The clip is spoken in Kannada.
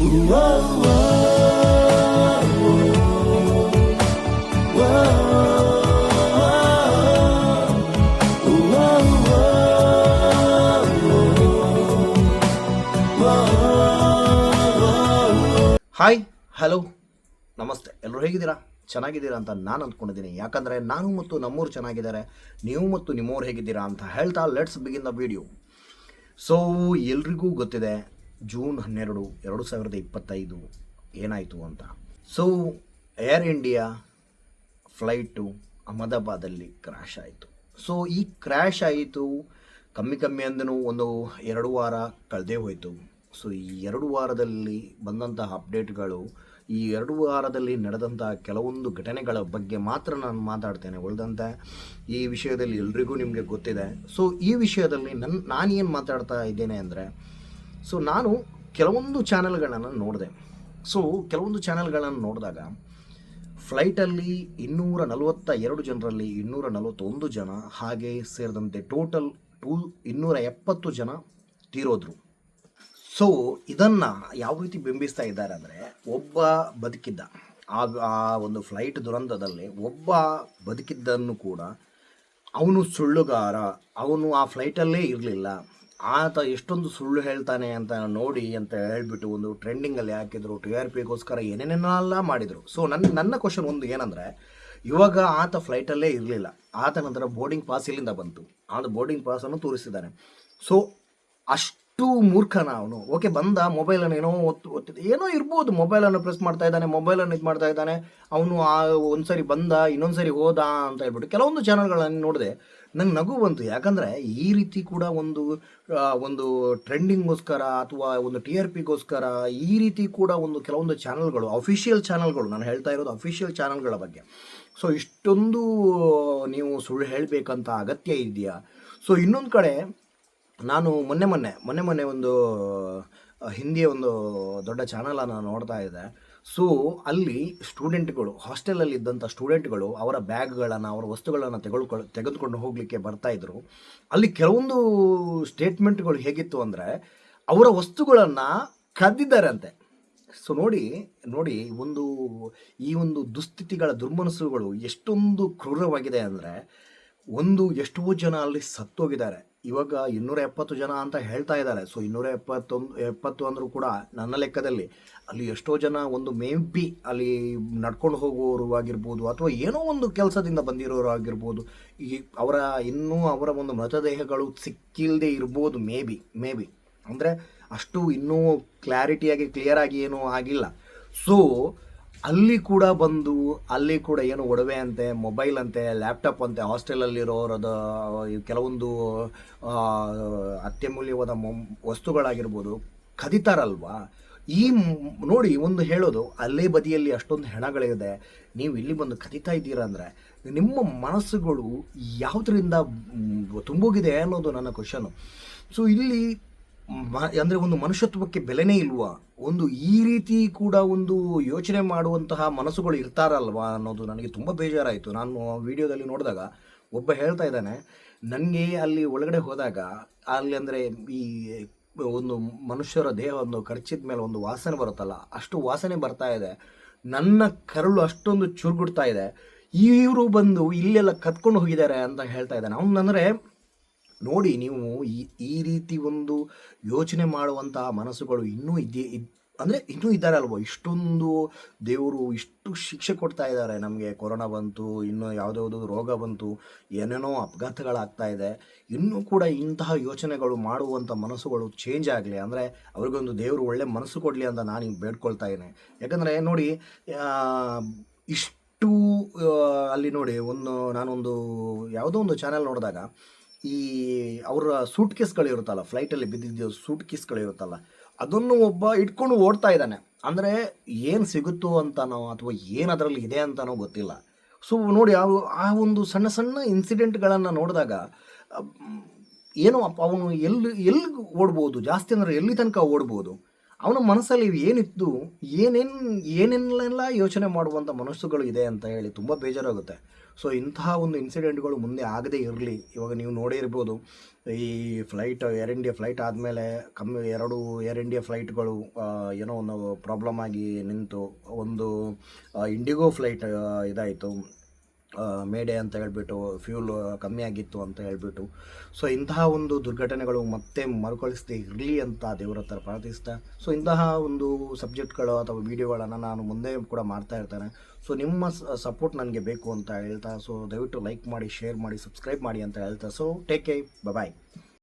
ಹಾಯ್ ಹಲೋ ನಮಸ್ತೆ. ಎಲ್ಲರೂ ಹೇಗಿದ್ದೀರಾ? ಚೆನ್ನಾಗಿದ್ದೀರಾ ಅಂತ ನಾನು ಅಂದ್ಕೊಂಡಿದ್ದೀನಿ ಯಾಕಂದರೆ ನಾನು ಮತ್ತು ನಮ್ಮೂರು ಚೆನ್ನಾಗಿದ್ದಾರೆ. ನೀವು ಮತ್ತು ನಿಮ್ಮೂರು ಹೇಗಿದ್ದೀರಾ ಅಂತ ಹೇಳ್ತಾ let's begin the video so ಎಲ್ರಿಗೂ ಗೊತ್ತಿದೆ ಜೂನ್ ಹನ್ನೆರಡು, ಎರಡು ಸಾವಿರದ ಇಪ್ಪತ್ತೈದು ಏನಾಯಿತು ಅಂತ. ಸೊ ಏರ್ ಇಂಡಿಯಾ ಫ್ಲೈಟು ಅಹಮದಾಬಾದಲ್ಲಿ ಕ್ರ್ಯಾಶ್ ಆಯಿತು. ಸೊ ಈ ಕ್ರ್ಯಾಶ್ ಆಯಿತು, ಕಮ್ಮಿ ಕಮ್ಮಿ ಅಂದನು ಒಂದು ಎರಡು ವಾರ ಕಳೆದೇ ಹೋಯಿತು. ಸೊ ಈ ಎರಡು ವಾರದಲ್ಲಿ ಬಂದಂತಹ ಅಪ್ಡೇಟ್ಗಳು ಈ ಎರಡು ವಾರದಲ್ಲಿ ನಡೆದಂಥ ಕೆಲವೊಂದು ಘಟನೆಗಳ ಬಗ್ಗೆ ಮಾತ್ರ ನಾನು ಮಾತಾಡ್ತೇನೆ. ಉಳಿದಂತೆ ಈ ವಿಷಯದಲ್ಲಿ ಎಲ್ರಿಗೂ ನಿಮಗೆ ಗೊತ್ತಿದೆ. ಸೊ ಈ ವಿಷಯದಲ್ಲಿ ನನ್ನ ನಾನೇನು ಮಾತಾಡ್ತಾ ಇದ್ದೇನೆ ಅಂದರೆ ಸೊ ನಾನು ಕೆಲವೊಂದು ಚಾನೆಲ್ಗಳನ್ನು ನೋಡಿದೆ. ಸೊ ಕೆಲವೊಂದು ಚಾನೆಲ್ಗಳನ್ನು ನೋಡಿದಾಗ ಫ್ಲೈಟಲ್ಲಿ ಇನ್ನೂರ ನಲವತ್ತ ಎರಡು ಜನರಲ್ಲಿ ಇನ್ನೂರ ನಲವತ್ತೊಂದು ಜನ ಹಾಗೆ ಸೇರಿದಂತೆ ಟೋಟಲ್ ಟೂ, ಇನ್ನೂರ ಎಪ್ಪತ್ತು ಜನ ತೀರೋದ್ರು. ಸೊ ಇದನ್ನು ಯಾವ ರೀತಿ ಬಿಂಬಿಸ್ತಾ ಇದ್ದಾರೆ ಅಂದರೆ ಒಬ್ಬ ಬದುಕಿದ್ದ. ಆ ಆ ಒಂದು ಫ್ಲೈಟ್ ದುರಂತದಲ್ಲಿ ಒಬ್ಬ ಬದುಕಿದ್ದನ್ನು ಕೂಡ ಅವನು ಸುಳ್ಳುಗಾರ, ಅವನು ಆ ಫ್ಲೈಟಲ್ಲೇ ಇರಲಿಲ್ಲ. ಆತ ಎಷ್ಟೊಂದು ಸುಳ್ಳು ಹೇಳ್ತಾನೆ ಅಂತ ನೋಡಿ ಅಂತ ಹೇಳ್ಬಿಟ್ಟು ಒಂದು ಟ್ರೆಂಡಿಂಗಲ್ಲಿ ಹಾಕಿದ್ರು, ಟಿ ಆರ್ ಪಿಗೋಸ್ಕರ ಏನೇನೆಲ್ಲ ಮಾಡಿದರು. ಸೊ ನನ್ನ ನನ್ನ ಕ್ವಶನ್ ಒಂದು ಏನಂದರೆ, ಇವಾಗ ಆತ ಫ್ಲೈಟಲ್ಲೇ ಇರಲಿಲ್ಲ. ಆತ ನಂತರ ಬೋರ್ಡಿಂಗ್ ಪಾಸ್ ಇಲ್ಲಿಂದ ಬಂತು. ಆತ ಬೋರ್ಡಿಂಗ್ ಪಾಸನ್ನು ತೋರಿಸಿದ್ದಾನೆ. ಸೊ ಅಷ್ಟು ಮೂರ್ಖನ ಅವನು. ಓಕೆ, ಬಂದ ಮೊಬೈಲನ್ನು ಏನೋ ಒತ್ತು, ಒತ್ತಿದೆ. ಏನೋ ಇರ್ಬೋದು, ಮೊಬೈಲನ್ನು ಪ್ರೆಸ್ ಮಾಡ್ತಾ ಇದ್ದಾನೆ, ಮೊಬೈಲನ್ನು ಇದು ಮಾಡ್ತಾ ಇದ್ದಾನೆ. ಅವನು ಆ ಒಂದ್ಸರಿ ಬಂದ, ಇನ್ನೊಂದ್ಸರಿ ಹೋದ ಅಂತ ಹೇಳ್ಬಿಟ್ಟು ಕೆಲವೊಂದು ಚಾನಲ್ಗಳನ್ನು ನೋಡಿದೆ. ನಂಗೆ ನಗು ಬಂತು. ಯಾಕಂದರೆ ಈ ರೀತಿ ಕೂಡ ಒಂದು ಒಂದು ಟ್ರೆಂಡಿಂಗ್ಗೋಸ್ಕರ ಅಥವಾ ಒಂದು ಟಿ ಆರ್ ಪಿಗೋಸ್ಕರ ಈ ರೀತಿ ಕೂಡ ಒಂದು ಕೆಲವೊಂದು ಚಾನಲ್ಗಳು ಅಫಿಷಿಯಲ್ ಚಾನಲ್ಗಳು ನಾನು ಹೇಳ್ತಾ ಇರೋದು ಅಫಿಷಿಯಲ್ ಚಾನಲ್ಗಳ ಬಗ್ಗೆ. ಸೊ ಇಷ್ಟೊಂದು ನೀವು ಸುಳ್ಳು ಹೇಳಬೇಕಂತ ಅಗತ್ಯ ಇದೆಯಾ? ಸೊ ಇನ್ನೊಂದು ಕಡೆ ನಾನು ಮೊನ್ನೆ ಮೊನ್ನೆ ಮೊನ್ನೆ ಮೊನ್ನೆ ಒಂದು ಹಿಂದಿಯ ಒಂದು ದೊಡ್ಡ ಚಾನಲನ್ನು ನೋಡ್ತಾ ಇದ್ದೆ. ಸೊ ಅಲ್ಲಿ ಸ್ಟೂಡೆಂಟ್ಗಳು ಹಾಸ್ಟೆಲಲ್ಲಿ ಇದ್ದಂಥ ಸ್ಟೂಡೆಂಟ್ಗಳು ಅವರ ಬ್ಯಾಗ್ಗಳನ್ನು ಅವರ ವಸ್ತುಗಳನ್ನು ತೆಗೆದುಕೊಳ್ಳ ತೆಗೆದುಕೊಂಡು ಹೋಗಲಿಕ್ಕೆ ಬರ್ತಾ ಇದ್ರು. ಅಲ್ಲಿ ಕೆಲವೊಂದು ಸ್ಟೇಟ್ಮೆಂಟ್ಗಳು ಹೇಗಿತ್ತು ಅಂದರೆ, ಅವರ ವಸ್ತುಗಳನ್ನು ಕದ್ದಿದ್ದಾರಂತೆ. ಸೊ ನೋಡಿ ನೋಡಿ ಒಂದು, ಈ ಒಂದು ದುಸ್ಥಿತಿಗಳ ದುರ್ಮನಸ್ಸುಗಳು ಎಷ್ಟೊಂದು ಕ್ರೂರವಾಗಿದೆ ಅಂದರೆ, ಒಂದು ಎಷ್ಟೋ ಜನ ಅಲ್ಲಿ ಸತ್ತೋಗಿದ್ದಾರೆ. ಇವಾಗ ಇನ್ನೂರ ಎಪ್ಪತ್ತು ಜನ ಅಂತ ಹೇಳ್ತಾ ಇದ್ದಾರೆ. ಸೊ ಇನ್ನೂರ ಎಪ್ಪತ್ತೊಂದು ಎಪ್ಪತ್ತು ಅಂದರೂ ಕೂಡ ನನ್ನ ಲೆಕ್ಕದಲ್ಲಿ ಅಲ್ಲಿ ಎಷ್ಟೋ ಜನ ಒಂದು ಮೇಂಪಿ ಅಲ್ಲಿ ನಡ್ಕೊಂಡು ಹೋಗುವವರು ಆಗಿರ್ಬೋದು ಅಥವಾ ಏನೋ ಒಂದು ಕೆಲಸದಿಂದ ಬಂದಿರೋರು ಆಗಿರ್ಬೋದು. ಈ ಅವರ ಇನ್ನೂ ಅವರ ಒಂದು ಮೃತದೇಹಗಳು ಸಿಕ್ಕಿಲ್ಲದೆ ಇರ್ಬೋದು ಮೇ ಬಿ ಮೇ ಬಿ. ಅಂದರೆ ಅಷ್ಟು ಇನ್ನೂ ಕ್ಲಾರಿಟಿಯಾಗಿ, ಕ್ಲಿಯರ್ ಆಗಿ ಏನೂ ಆಗಿಲ್ಲ. ಸೊ ಅಲ್ಲಿ ಕೂಡ ಬಂದು, ಅಲ್ಲಿ ಕೂಡ ಏನು ಒಡವೆ ಅಂತೆ ಮೊಬೈಲ್ ಅಂತೆ ಲ್ಯಾಪ್ಟಾಪ್ ಅಂತೆ ಹಾಸ್ಟೆಲಲ್ಲಿರೋರದ ಕೆಲವೊಂದು ಅತ್ಯಮೂಲ್ಯವಾದ ಮೊ, ವಸ್ತುಗಳಾಗಿರ್ಬೋದು, ಕದಿತಾರಲ್ವಾ? ಈ ನೋಡಿ, ಒಂದು ಹೇಳೋದು, ಅಲ್ಲೇ ಬದಿಯಲ್ಲಿ ಅಷ್ಟೊಂದು ಹೆಣಗಳಿದೆ. ನೀವು ಇಲ್ಲಿ ಬಂದು ಕದಿತಾ ಇದ್ದೀರಾ ಅಂದರೆ, ನಿಮ್ಮ ಮನಸ್ಸುಗಳು ಯಾವುದರಿಂದ ತುಂಬೋಗಿದೆ ಅನ್ನೋದು ನನ್ನ ಕ್ವಶನು ಸೊ ಇಲ್ಲಿ ಅಂದರೆ ಒಂದು ಮನುಷ್ಯತ್ವಕ್ಕೆ ಬೆಲೆನೇ ಇಲ್ವಾ? ಒಂದು ಈ ರೀತಿ ಕೂಡ ಒಂದು ಯೋಚನೆ ಮಾಡುವಂತಹ ಮನಸ್ಸುಗಳು ಇರ್ತಾರಲ್ವಾ ಅನ್ನೋದು ನನಗೆ ತುಂಬ ಬೇಜಾರಾಯಿತು. ನಾನು ವಿಡಿಯೋದಲ್ಲಿ ನೋಡಿದಾಗ ಒಬ್ಬ ಹೇಳ್ತಾ ಇದ್ದಾನೆ ನನಗೆ ಅಲ್ಲಿ ಒಳಗಡೆ ಹೋದಾಗ, ಅಲ್ಲಿ ಅಂದರೆ ಈ ಒಂದು ಮನುಷ್ಯರ ದೇಹ ಒಂದು ಕರ್ಚಿದ ಮೇಲೆ ಒಂದು ವಾಸನೆ ಬರುತ್ತಲ್ಲ, ಅಷ್ಟು ವಾಸನೆ ಬರ್ತಾ ಇದೆ, ನನ್ನ ಕರುಳು ಅಷ್ಟೊಂದು ಚುರುಗುಡ್ತಾ ಇದೆ, ಇವರು ಬಂದು ಇಲ್ಲೆಲ್ಲ ಕತ್ಕೊಂಡು ಹೋಗಿದ್ದಾರೆ ಅಂತ ಹೇಳ್ತಾ ಇದ್ದಾನೆ. ಅವನು ನೋಡಿ ನೀವು ಈ ಈ ರೀತಿ ಒಂದು ಯೋಚನೆ ಮಾಡುವಂತಹ ಮನಸ್ಸುಗಳು ಇನ್ನೂ ಇದ್ದೇ ಇದ್, ಅಂದರೆ ಇನ್ನೂ ಇದ್ದಾರೆ ಅಲ್ವೋ? ಇಷ್ಟೊಂದು ದೇವರು ಇಷ್ಟು ಶಿಕ್ಷೆ ಕೊಡ್ತಾ ಇದ್ದಾರೆ ನಮಗೆ. ಕೊರೋನಾ ಬಂತು, ಇನ್ನೂ ಯಾವುದ್ಯಾವುದೋ ರೋಗ ಬಂತು, ಏನೇನೋ ಅಪಘಾತಗಳಾಗ್ತಾ ಇದೆ. ಇನ್ನೂ ಕೂಡ ಇಂತಹ ಯೋಚನೆಗಳು ಮಾಡುವಂಥ ಮನಸ್ಸುಗಳು ಚೇಂಜ್ ಆಗಲಿ, ಅಂದರೆ ಅವ್ರಿಗೊಂದು ದೇವರು ಒಳ್ಳೆ ಮನಸ್ಸು ಕೊಡಲಿ ಅಂತ ನಾನು ಹಿಂಗೆ ಬೇಡ್ಕೊಳ್ತಾ ಇದ್ದೇನೆ. ಯಾಕಂದರೆ ನೋಡಿ ಇಷ್ಟು ಅಲ್ಲಿ ನೋಡಿ, ಒಂದು ನಾನೊಂದು ಯಾವುದೋ ಒಂದು ಚಾನೆಲ್ ನೋಡಿದಾಗ ಈ ಅವರ ಸೂಟ್ ಕೇಸ್ಗಳಿರುತ್ತಲ್ಲ ಫ್ಲೈಟಲ್ಲಿ ಬಿದ್ದಿದ್ದ ಸೂಟ್ ಕೇಸ್ಗಳಿರುತ್ತಲ್ಲ ಅದನ್ನು ಒಬ್ಬ ಇಟ್ಕೊಂಡು ಓಡ್ತಾ ಇದ್ದಾನೆ. ಅಂದರೆ ಏನು ಸಿಗುತ್ತೋ ಅಂತನೋ ಅಥವಾ ಏನು ಅದರಲ್ಲಿ ಇದೆ ಅಂತನೋ ಗೊತ್ತಿಲ್ಲ. ಸೊ ನೋಡಿ, ಆ ಒಂದು ಸಣ್ಣ ಸಣ್ಣ ಇನ್ಸಿಡೆಂಟ್ಗಳನ್ನು ನೋಡಿದಾಗ ಏನೋ ಅಪ್ಪ, ಅವನು ಎಲ್ಲಿ ಎಲ್ಲಿ ಓಡ್ಬೋದು, ಜಾಸ್ತಿ ಅಂದರೆ ಎಲ್ಲಿ ತನಕ ಓಡ್ಬೋದು ಅವನ ಮನಸ್ಸಲ್ಲಿ ಏನಿತ್ತು, ಏನೇನು ಏನೇನೆಲ್ಲ ಯೋಚನೆ ಮಾಡುವಂಥ ಮನಸ್ಸುಗಳು ಇದೆ ಅಂತ ಹೇಳಿ ತುಂಬ ಬೇಜಾರಾಗುತ್ತೆ. ಸೊ ಇಂತಹ ಒಂದು ಇನ್ಸಿಡೆಂಟ್ಗಳು ಮುಂದೆ ಆಗದೇ ಇರಲಿ. ಇವಾಗ ನೀವು ನೋಡಿರ್ಬೋದು ಈ ಫ್ಲೈಟ್ ಏರ್ ಇಂಡಿಯಾ ಫ್ಲೈಟ್ ಆದಮೇಲೆ ಕಮ್ಮಿ ಎರಡು ಏರ್ ಇಂಡಿಯಾ ಫ್ಲೈಟ್ಗಳು ಏನೋ ಒಂದು ಪ್ರಾಬ್ಲಮ್ ಆಗಿ ನಿಂತು, ಒಂದು ಇಂಡಿಗೋ ಫ್ಲೈಟ್ ಇದಾಯಿತು. ಮೇಡೆ ಅಂತ ಹೇಳ್ಬಿಟ್ಟು ಫ್ಯೂಲ್ ಕಮ್ಮಿ ಆಗಿತ್ತು ಅಂತ ಹೇಳ್ಬಿಟ್ಟು. ಸೊ ಇಂತಹ ಒಂದು ದುರ್ಘಟನೆಗಳು ಮತ್ತೆ ಮರುಕಳಿಸದೆ ಇರಲಿ ಅಂತ ದೇವರ ಹತ್ರ ಪ್ರಾರ್ಥಿಸ್ತಾ ಸೊ ಇಂತಹ ಒಂದು ಸಬ್ಜೆಕ್ಟ್ಗಳು ಅಥವಾ ವಿಡಿಯೋಗಳನ್ನು ನಾನು ಮುಂದೆ ಕೂಡ ಮಾಡ್ತಾ ಇರ್ತೇನೆ. ಸೊ ನಿಮ್ಮ ಸಪೋರ್ಟ್ ನನಗೆ ಬೇಕು ಅಂತ ಹೇಳ್ತಾ ಸೊ ದಯವಿಟ್ಟು ಲೈಕ್ ಮಾಡಿ ಶೇರ್ ಮಾಡಿ ಸಬ್ಸ್ಕ್ರೈಬ್ ಮಾಡಿ ಅಂತ ಹೇಳ್ತಾ. So take care bye